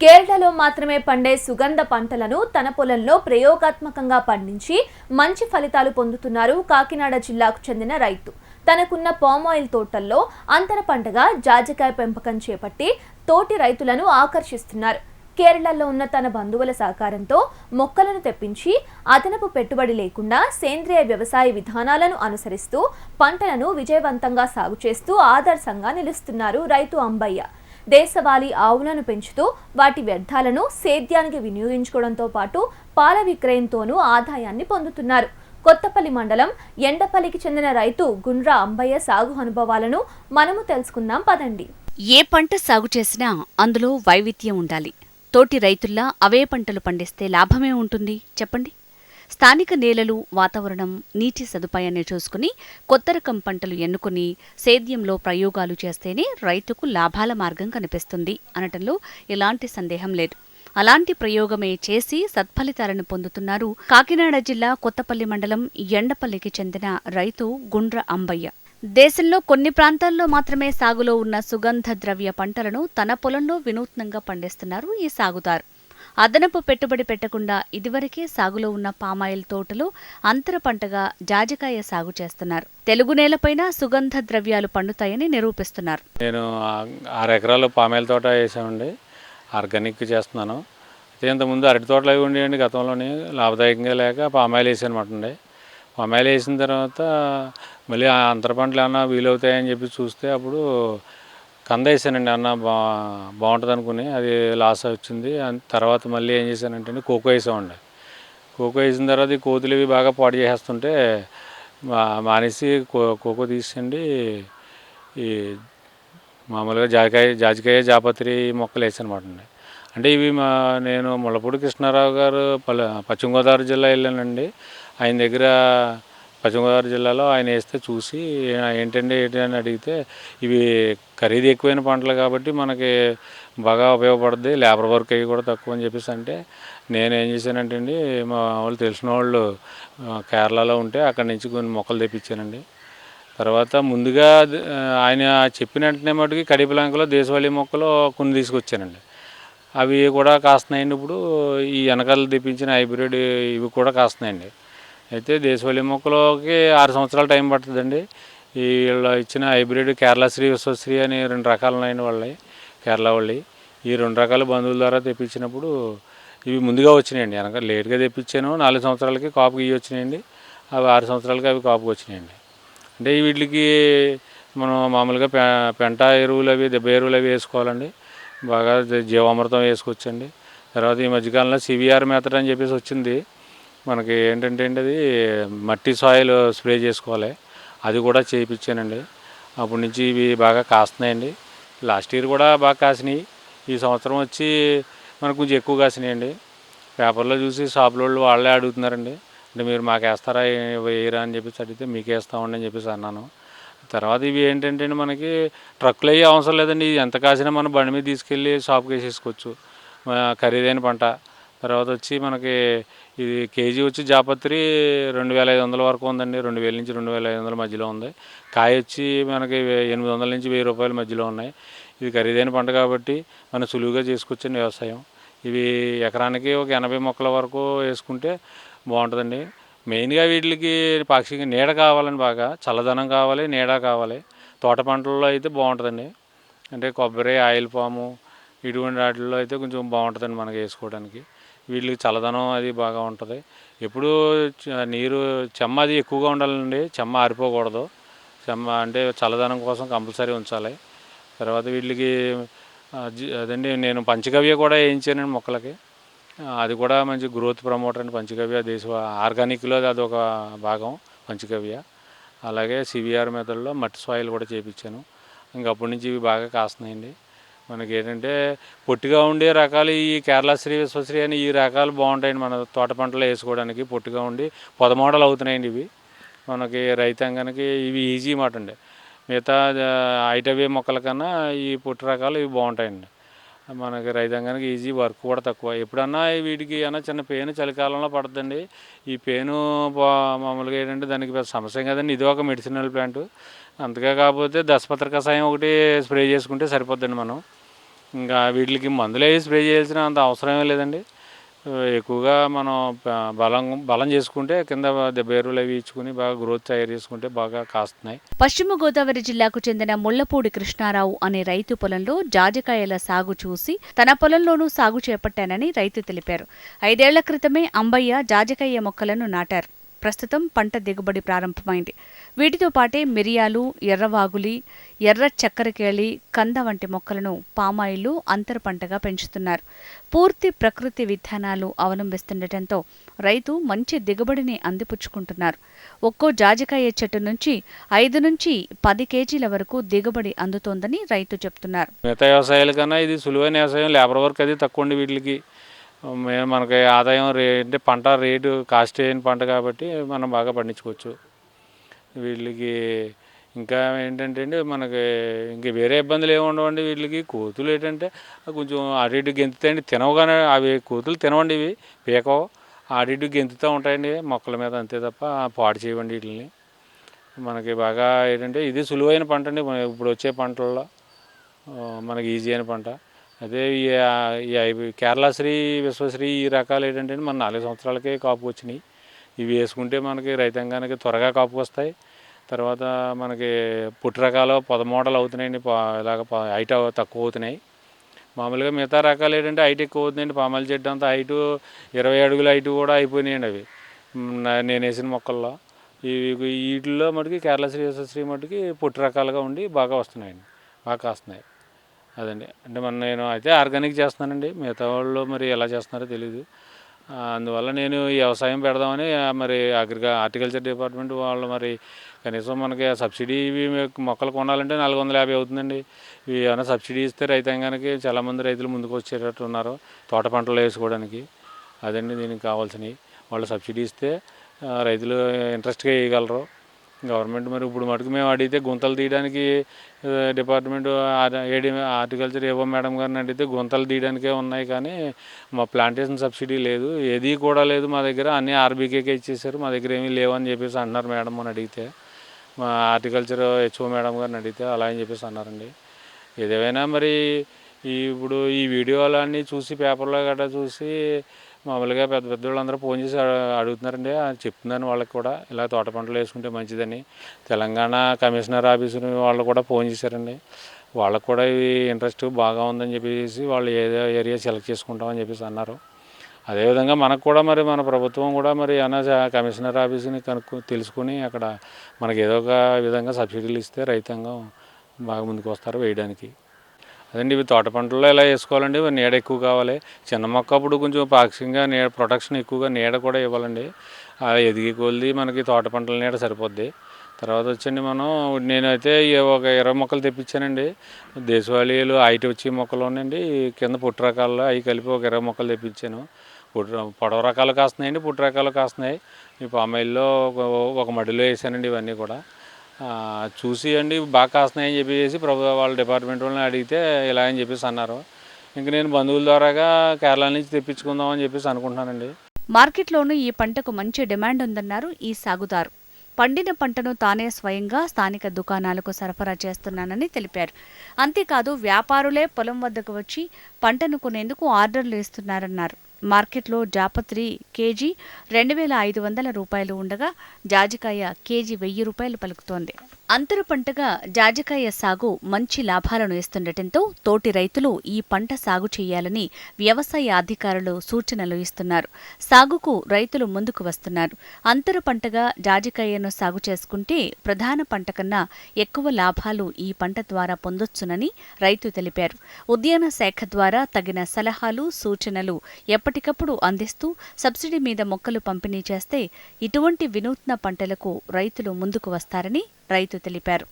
కేరళలో మాత్రమే పండే సుగంధ పంటలను తన పొలంలో ప్రయోగాత్మకంగా పండించి మంచి ఫలితాలు పొందుతున్నారు కాకినాడ జిల్లాకు చెందిన రైతు. తనకున్న పామాయిల్ తోటల్లో అంతర పంటగా జాజికాయ పెంపకం చేపట్టి తోటి రైతులను ఆకర్షిస్తున్నారు. కేరళలో ఉన్న తన బంధువుల సహకారంతో మొక్కలను తెప్పించి అదనపు పెట్టుబడి లేకుండా సేంద్రియ వ్యవసాయ విధానాలను అనుసరిస్తూ పంటలను విజయవంతంగా సాగు చేస్తూ ఆదర్శంగా నిలుస్తున్నారు రైతు అంబయ్య. దేశవాళీ ఆవులను పెంచుతూ వాటి వ్యర్థాలను సేద్యానికి వినియోగించుకోవడంతో పాటు పాల విక్రయంతోనూ ఆదాయాన్ని పొందుతున్నారు. కొత్తపల్లి మండలం ఎండపల్లికి చెందిన రైతు గుండ్రా అంబయ్య సాగు అనుభవాలను మనము తెలుసుకుందాం. పదండి. ఏ పంట సాగు చేసినా అందులో వైవిధ్యం ఉండాలి. తోటి రైతుల్లా అవే పంటలు పండిస్తే లాభమే ఉంటుంది. చెప్పండి. స్థానిక నేలలు వాతావరణం నీటి సదుపాయాన్ని చూసుకుని కొత్త రకం పంటలు ఎన్నుకుని సేద్యంలో ప్రయోగాలు చేస్తేనే రైతుకు లాభాల మార్గం కనిపిస్తుంది అనటంలో ఎలాంటి సందేహం లేదు. అలాంటి ప్రయోగమే చేసి సత్ఫలితాలను పొందుతున్నారు కాకినాడ జిల్లా కొత్తపల్లి మండలం ఎండపల్లికి చెందిన రైతు గుండ్ర అంబయ్య. దేశంలో కొన్ని ప్రాంతాల్లో మాత్రమే సాగులో ఉన్న సుగంధ ద్రవ్య పంటలను తన పొలంలో వినూత్నంగా పండిస్తున్నారు ఈ సాగుదారు. అదనపు పెట్టుబడి పెట్టకుండా ఇదివరకే సాగులో ఉన్న పామాయిల్ తోటలు అంతర పంటగా జాజికాయ సాగు చేస్తున్నారు. తెలుగు నేలపైన సుగంధ ద్రవ్యాలు పండుతాయని నిరూపిస్తున్నారు. నేను ఆరు ఎకరాలు పామాయిల్ తోట వేసామండి. ఆర్గానిక్ చేస్తున్నాను. ఇంతకుముందు అరటి తోటలు అవి ఉండేయండి. గతంలోనే లాభదాయకంగా లేక పామాయిల్ వేసాను అనమాట అండి పామాయిల్ వేసిన తర్వాత మళ్ళీ ఆ అంతర పంటలు ఏమన్నా వీలవుతాయని చెప్పి చూస్తే అప్పుడు కంద వేసానండి అన్న బా బాగుంటుంది అనుకుని అది లాస్ వచ్చింది. తర్వాత మళ్ళీ ఏం చేశానంటే కోకో వేసామండి కోకో వేసిన తర్వాత ఈ కోతులు ఇవి బాగా పాడు చేసేస్తుంటే మా మానేసి కో కోకో తీసండి ఈ మామూలుగా జాజికాయ జాజికాయ జాపత్రి మొక్కలు వేసానమాట అండి అంటే ఇవి మా నేను ముళ్ళపూడి కృష్ణారావు గారు పశ్చిమ గోదావరి జిల్లా వెళ్ళానండి. ఆయన దగ్గర పశ్చిమగోదావరి జిల్లాలో ఆయన వేస్తే చూసి ఏంటండి ఏంటి అని అడిగితే ఇవి ఖరీదు ఎక్కువైన పంటలు కాబట్టి మనకి బాగా ఉపయోగపడుద్ది లేబర్ వర్క్ అవి కూడా తక్కువ అని చెప్పేసి అంటే నేను ఏం చేశానంటే అండి మా వాళ్ళు తెలిసిన వాళ్ళు కేరళలో ఉంటే అక్కడి నుంచి కొన్ని మొక్కలు తెప్పించానండి. తర్వాత ముందుగా ఆయన చెప్పిన వెంటనే మటుకి కడిపిలంకలో దేశవాళీ మొక్కలు కొన్ని తీసుకొచ్చానండి. అవి కూడా కాస్తున్నాయండి ఇప్పుడు ఈ వెనకాల తెప్పించిన హైబ్రిడ్ ఇవి కూడా కాస్తున్నాయండి. అయితే దేశవాళీ మొక్కలకి ఆరు సంవత్సరాలు టైం పడుతుందండి. వీళ్ళు ఇచ్చిన హైబ్రిడ్ కేరళ శ్రీ విశ్వశ్రీ అని రెండు రకాలు ఉన్నాయండి వాళ్ళవి కేరళ వాళ్ళవి. ఈ రెండు రకాల బంధువుల ద్వారా తెప్పించినప్పుడు ఇవి ముందుగా వచ్చినాయండి. వెనక లేట్గా తెప్పించాను నాలుగు సంవత్సరాలకి కాపుకి ఇవి వచ్చినాయండి. అవి ఆరు సంవత్సరాలకి అవి కాపుకి వచ్చినాయండి. అంటే వీటికి మనం మామూలుగా పె పెంట ఎరువులు అవి దెబ్బ ఎరువులు అవి వేసుకోవాలండి. బాగా జీవామృతం వేసుకోవచ్చండి. తర్వాత ఈ మధ్యకాలంలో సివిఆర్ మెథడ్ అని చెప్పేసి వచ్చింది. మనకి ఏంటంటే అండి అది మట్టి సాయిల్ స్ప్రే చేసుకోవాలి. అది కూడా చేయించానండి అప్పటి నుంచి ఇవి బాగా కాస్తున్నాయండి. లాస్ట్ ఇయర్ కూడా బాగా కాసినాయి. ఈ సంవత్సరం వచ్చి మనకు కొంచెం ఎక్కువ కాసినాయండి. పేపర్లో చూసి షాపుల వాళ్ళు వాళ్ళే అడుగుతున్నారండి. అంటే మీరు మాకు వేస్తారా ఏ- వేయరా అని చెప్పేసి అడిగితే మీకు వేస్తామండి అని చెప్పేసి అన్నాను. తర్వాత ఇవి ఏంటంటే మనకి ట్రక్కులు అయ్యే అవసరం లేదండి. ఎంత కాసినా మనం బండి మీద తీసుకెళ్ళి షాప్కి వేసేసుకోవచ్చు. ఖరీదైన పంట. తర్వాత వచ్చి మనకి ఇది కేజీ వచ్చి జాపత్రి రెండు వేల ఐదు వందల వరకు ఉందండి. రెండు వేల నుంచి రెండు వేల ఐదు వందల మధ్యలో ఉంది. కాయ వచ్చి మనకి ఎనిమిది వందల నుంచి వెయ్యి రూపాయల మధ్యలో ఉన్నాయి. ఇది ఖరీదైన పంట కాబట్టి మనం సులువుగా చేసుకోవచ్చండి వ్యవసాయం. ఇవి ఎకరానికి ఒక ఎనభై మొక్కల వరకు వేసుకుంటే బాగుంటుందండి. మెయిన్గా వీటికి పాక్షిక నీడ కావాలండి బాగా. చల్లదనం కావాలి నీడ కావాలి. తోట పంటల్లో అయితే బాగుంటుందండి. అంటే కొబ్బరి ఆయిల్ పాము ఇటువంటి వాటిల్లో అయితే కొంచెం బాగుంటుందండి మనకి వేసుకోవడానికి. వీటికి చల్లదనం అది బాగా ఉంటుంది. ఎప్పుడు నీరు చెమ్మ అది ఎక్కువగా ఉండాలండి. చెమ్మ ఆరిపోకూడదు. చెమ్మ అంటే చల్లదనం కోసం కంపల్సరీ ఉంచాలి. తర్వాత వీటికి అదండి నేను పంచగవ్య కూడా వేయించానండి మొక్కలకి. అది కూడా మంచి గ్రోత్ ప్రమోటర్ అండి పంచగవ్య. దేశ ఆర్గానిక్లో అది ఒక భాగం పంచగవ్య. అలాగే సివిఆర్ మెథడ్లో మట్టి సాయిల్ కూడా చేయించాను ఇంకా అప్పటి నుంచి ఇవి బాగా కాస్తున్నాయండి. మనకి ఏంటంటే పొట్టిగా ఉండే రకాలు ఈ కేరళ శ్రీ విశ్వశ్రీ అని ఈ రకాలు బాగుంటాయండి మన తోట పంటలో వేసుకోవడానికి పొట్టిగా ఉండి పొద మోడల్ అవుతున్నాయండి ఇవి. మనకి రైతాంగానికి ఇవి ఈజీ మాట అండి. మిగతా ఐటవే మొక్కల కన్నా ఈ పొట్టి రకాలు ఇవి బాగుంటాయండి. మనకి రైతాంగానికి ఈజీ వర్క్ కూడా తక్కువ. ఎప్పుడన్నా వీటికి ఏమన్నా చిన్న పెయిన్ చలికాలంలో పడుతుందండి ఈ పెయిన్ మామూలుగా ఏంటంటే దానికి పెద్ద సమస్య కదండి. ఇది ఒక మెడిసినల్ ప్లాంట్. అంతగా కాకపోతే దశపత్ర కషాయం ఒకటి స్ప్రే చేసుకుంటే సరిపోద్దండి మనం. ఇంకా వీటికి మందులు వేసి స్ప్రే చేయాల్సిన అంత అవసరమే లేదండి. ఎక్కువగా మనం బలం బలం చేసుకుంటే కింద బేరులు అవి ఇచ్చుకుని బాగా గ్రోత్ తయారు చేసుకుంటే బాగా కాస్తున్నాయి. పశ్చిమ గోదావరి జిల్లాకు చెందిన ముళ్ళపూడి కృష్ణారావు అనే రైతు పొలంలో జాజికాయల సాగు చూసి తన పొలంలోనూ సాగు చేపట్టానని రైతు తెలిపారు. ఐదేళ్ళ క్రితమే అంబయ్య జాజికాయ మొక్కలను నాటారు. ప్రస్తుతం పంట దిగుబడి ప్రారంభమైంది. వీటితో పాటే మిరియాలు ఎర్రవాగులి ఎర్ర చక్కెరకేళి కంద వంటి మొక్కలను పామాయిలు అంతర పంటగా పెంచుతున్నారు. పూర్తి ప్రకృతి విధానాలు అవలంబిస్తుండటంతో రైతు మంచి దిగుబడిని అందిపుచ్చుకుంటున్నారు. ఒక్కో జాజికాయ చెట్టు నుంచి ఐదు నుంచి పది కేజీల వరకు దిగుబడి అందుతోందని రైతు చెప్తున్నారు. మిగతా వ్యవసాయాల కన్నా ఇది సులువైన వ్యవసాయం లేబర్ వర్క్ అది తక్కువ వీటికి. మనకి ఆదాయం రే అంటే పంట రేటు కాస్ట్ అయిన పంట కాబట్టి మనం బాగా పండించుకోవచ్చు. వీళ్ళకి ఇంకా ఏంటంటే అండి మనకి ఇంక వేరే ఇబ్బందులు ఏమి ఉండవండి వీళ్ళకి. కోతులు ఏంటంటే కొంచెం అటు ఇటు గెంతుతాయండి. తినవగానే అవి కోతులు తినవండి ఇవి పీకవు. అటు గెంతుతూ ఉంటాయండి మొక్కల మీద అంతే తప్ప పాడు చేయవండి వీటిని మనకి బాగా ఏంటంటే ఇది సులువైన పంట అండి. మన ఇప్పుడు వచ్చే పంటల్లో మనకి ఈజీ అయిన పంట. అదే ఈ కేరళశ్రీ విశ్వశ్రీ ఈ రకాలు ఏంటంటే మన నాలుగు సంవత్సరాలకే కాపు వచ్చినాయి. ఇవి వేసుకుంటే మనకి రైతాంగానికి త్వరగా కాపు వస్తాయి. తర్వాత మనకి పుట్టు రకాలు పదమూడలు అవుతున్నాయండి. ఇలాగ హైట్ తక్కువ అవుతున్నాయి. మామూలుగా మిగతా రకాలు ఏంటంటే హైట్ ఎక్కువ అవుతుందండి పామాయిల చెట్టు అంతా హైటు ఇరవై అడుగుల హైట్ కూడా అయిపోయినాయండి అవి. నేను వేసిన మొక్కల్లో. ఇవి వీటిల్లో మటుకి కేరళ శ్రీ విశ్వశ్రీ మటుకి పుట్టు రకాలుగా ఉండి బాగా వస్తున్నాయండి. బాగా కాస్తున్నాయి. అదండి. అంటే మన నేను అయితే ఆర్గానిక్ చేస్తున్నానండి. మిగతా వాళ్ళు మరి ఎలా చేస్తున్నారో తెలియదు అందువల్ల నేను వ్యవసాయం పెడదామని మరి అగ్రిక హార్టికల్చర్ డిపార్ట్మెంట్ వాళ్ళు మరి కనీసం మనకి సబ్సిడీ ఇవి మొక్కలు కొనాలంటే నాలుగు వందల యాభై అవుతుందండి. ఇవి ఏమైనా సబ్సిడీ ఇస్తే రైతాంగానికి చాలామంది రైతులు ముందుకు వచ్చేటట్టు ఉన్నారు. తోట పంటలు వేసుకోవడానికి అదండి దీనికి కావాల్సినవి. వాళ్ళు సబ్సిడీ ఇస్తే రైతులు ఇంట్రెస్ట్గా వేయగలరు. గవర్నమెంట్ మరి ఇప్పుడు మటుకు మేము అడిగితే గుంతలు తీయడానికి డిపార్ట్మెంట్ ఏడి హార్టికల్చర్ ఏవో మేడం గారిని అడిగితే గుంతలు తీయడానికే ఉన్నాయి కానీ మా ప్లాంటేషన్ సబ్సిడీ లేదు. ఏది కూడా లేదు మా దగ్గర. అన్నీ ఆర్బీకేకే ఇచ్చేసారు మా దగ్గర ఏమీ లేవని చెప్పేసి అంటున్నారు మేడం అని అడిగితే. మా హార్టికల్చర్ హెచ్ఓ మేడం గారిని అడిగితే అలా అని చెప్పేసి అన్నారండి. ఏదేమైనా మరి ఇప్పుడు ఈ వీడియోలు అన్నీ చూసి పేపర్లో గట్రా చూసి మామూలుగా పెద్ద పెద్ద వాళ్ళందరూ ఫోన్ చేసి అడుగుతున్నారండి. చెప్తున్నాను వాళ్ళకి కూడా. ఇలా తోట పంటలు వేసుకుంటే మంచిదని. తెలంగాణ కమిషనర్ ఆఫీసు వాళ్ళు కూడా ఫోన్ చేశారండి. వాళ్ళకు కూడా ఇవి ఇంట్రెస్ట్ బాగా ఉందని చెప్పేసి వాళ్ళు ఏదో ఏరియా సెలెక్ట్ చేసుకుంటామని చెప్పేసి అన్నారు. అదేవిధంగా మనకు కూడా మరి మన ప్రభుత్వం కూడా మరి ఏమైనా కమిషనర్ ఆఫీస్ని కనుక్కు తెలుసుకుని అక్కడ మనకి ఏదో ఒక విధంగా సబ్సిడీలు ఇస్తే రైతాంగం బాగా ముందుకు వస్తారు వేయడానికి. అదండి ఇవి తోట పంటల్లో ఎలా వేసుకోవాలండి? ఇవి నీడ ఎక్కువ కావాలి. చిన్న మొక్క అప్పుడు కొంచెం పాక్షికంగా నీడ ప్రొటెక్షన్ ఎక్కువగా నీడ కూడా ఇవ్వాలండి. ఎదిగి కొలిది మనకి తోట పంటల నీడ సరిపోద్ది. తర్వాత వచ్చండి మనం నేనైతే ఒక ఇరవై మొక్కలు తెప్పించానండి. దేశవాళీలు హైట్ వచ్చే మొక్కలు ఉన్నాయండి. కింద పుట్టు రకాల్లో అవి కలిపి ఒక ఇరవై మొక్కలు తెప్పించాను. పుట్టు పొడవ రకాలు కాస్తున్నాయండి పుట్టు రకాలు కాస్తున్నాయి. ఈ పామాయిల్లో ఒక మడిలో వేసానండి ఇవన్నీ కూడా. చూసి అండి బాగా కాస్తున్నాయని చెప్పేసి ప్రభు వాళ్ళ డిపార్ట్మెంట్ వాళ్ళని అడిగితే ఇలా అని చెప్పేసి అన్నారు. ఇంక నేను బంధువుల ద్వారాగా కేరళ నుంచి తెప్పించుకుందాం అని చెప్పేసి అనుకుంటున్నానండి. మార్కెట్లోనూ ఈ పంటకు మంచి డిమాండ్ ఉందన్నారు ఈ సాగుదారు. పండిన పంటను తానే స్వయంగా స్థానిక దుకాణాలకు సరఫరా చేస్తున్నానని తెలిపారు. అంతేకాదు వ్యాపారులే పొలం వద్దకు వచ్చి పంటను కొనేందుకు ఆర్డర్లు ఇస్తున్నారన్నారు. మార్కెట్లో జాపత్రి కేజీ రెండు వేల ఐదు వందల రూపాయలు ఉండగా జాజికాయ కేజీ వెయ్యి రూపాయలు పలుకుతోంది. అంతర పంటగా జాజికాయ సాగు మంచి లాభాలను ఇస్తుండటంతో తోటి రైతులు ఈ పంట సాగు చేయాలని వ్యవసాయ అధికారులు సూచనలు ఇస్తున్నారు. సాగుకు రైతులు ముందుకు వస్తున్నారు. అంతర పంటగా జాజికాయను సాగు చేసుకుంటే ప్రధాన పంట కన్నా ఎక్కువ లాభాలు ఈ పంట ద్వారా పొందొచ్చునని రైతు తెలిపారు. ఉద్యాన శాఖ ద్వారా తగిన సలహాలు సూచనలు ఎప్పటికప్పుడు అందిస్తూ సబ్సిడీ మీద మొక్కలు పంపిణీ చేస్తే ఇటువంటి వినూత్న పంటలకు రైతులు ముందుకు వస్తారని రైతు తెలిపారు